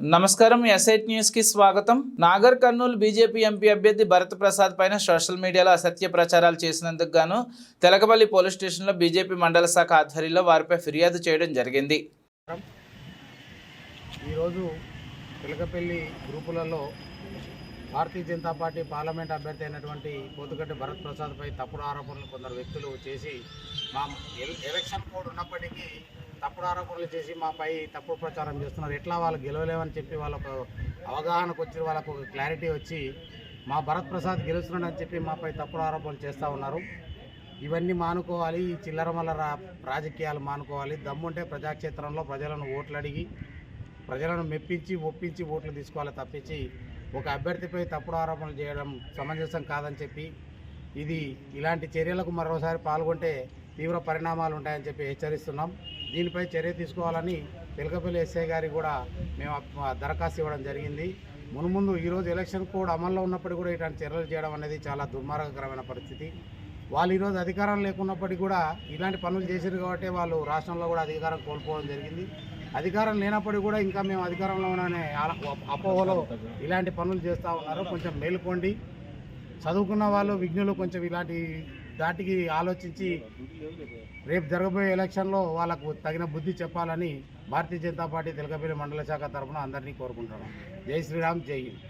నమస్కారం ఎస్ఐట్ న్యూస్కి స్వాగతం. నాగర్ కర్నూలు బీజేపీ ఎంపీ అభ్యర్థి భరత్ ప్రసాద్ పైన సోషల్ మీడియాలో అసత్య ప్రచారాలు చేసినందుకు గాను తెలకపల్లి పోలీస్ స్టేషన్లో బీజేపీ మండల శాఖ ఆధ్వర్యంలో వారిపై ఫిర్యాదు చేయడం జరిగింది. ఈరోజు తెలకపల్లి గ్రూపులలో భారతీయ జనతా పార్టీ పార్లమెంట్ అభ్యర్థి అయినటువంటి పోతుగడ్డి భరత్ ప్రసాద్పై తప్పుడు ఆరోపణలు కొందరు వ్యక్తులు చేసి మా ఎలక్షన్ కోడ్ ఉన్నప్పటికీ తప్పుడు ఆరోపణలు చేసి మాపై తప్పుడు ప్రచారం చేస్తున్నారు. ఎట్లా వాళ్ళు గెలవలేమని చెప్పి వాళ్ళకు అవగాహనకు వచ్చి వాళ్ళకు ఒక క్లారిటీ వచ్చి మా భరత్ ప్రసాద్ గెలుస్తున్నాడని చెప్పి మాపై తప్పుడు ఆరోపణలు చేస్తూ ఉన్నారు. ఇవన్నీ మానుకోవాలి ఈ చిల్లరమల్ల రాజకీయాలు మానుకోవాలి. దమ్ముంటే ప్రజాక్షేత్రంలో ప్రజలను ఓట్లు అడిగి ప్రజలను మెప్పించి ఒప్పించి ఓట్లు తీసుకోవాలి తప్పించి ఒక అభ్యర్థిపై తప్పుడు ఆరోపణలు చేయడం సమంజసం కాదని చెప్పి ఇది ఇలాంటి చర్యలకు మరోసారి పాల్గొంటే తీవ్ర పరిణామాలు ఉంటాయని చెప్పి హెచ్చరిస్తున్నాం. దీనిపై చర్య తీసుకోవాలని పిలకపల్లి ఎస్ఐ గారికి కూడా మేము దరఖాస్తు ఇవ్వడం జరిగింది. మునుముందు ఈరోజు ఎలక్షన్ కోడ్ అమల్లో ఉన్నప్పటికీ కూడా ఇలాంటి చర్యలు చేయడం అనేది చాలా దుర్మార్గకరమైన పరిస్థితి. వాళ్ళు ఈరోజు అధికారం లేకున్నప్పటికీ కూడా ఇలాంటి పనులు చేశారు కాబట్టి వాళ్ళు రాష్ట్రంలో కూడా అధికారం కోల్పోవడం జరిగింది. అధికారం లేనప్పటికీ కూడా ఇంకా మేము అధికారంలో ఉన్నానే అపోహలో ఇలాంటి పనులు చేస్తూ ఉన్నారు. కొంచెం మేలుకోండి. చదువుకున్న వాళ్ళు విఘ్నులు కొంచెం ఇలాంటి దాటికి ఆలోచించి రేపు జరగబోయే ఎలక్షన్లో వాళ్ళకు తగిన బుద్ధి చెప్పాలని భారతీయ జనతా పార్టీ తెలకపల్లి మండల శాఖ తరఫున అందరినీ కోరుకుంటున్నాం జై శ్రీరామ్ జై హింద్.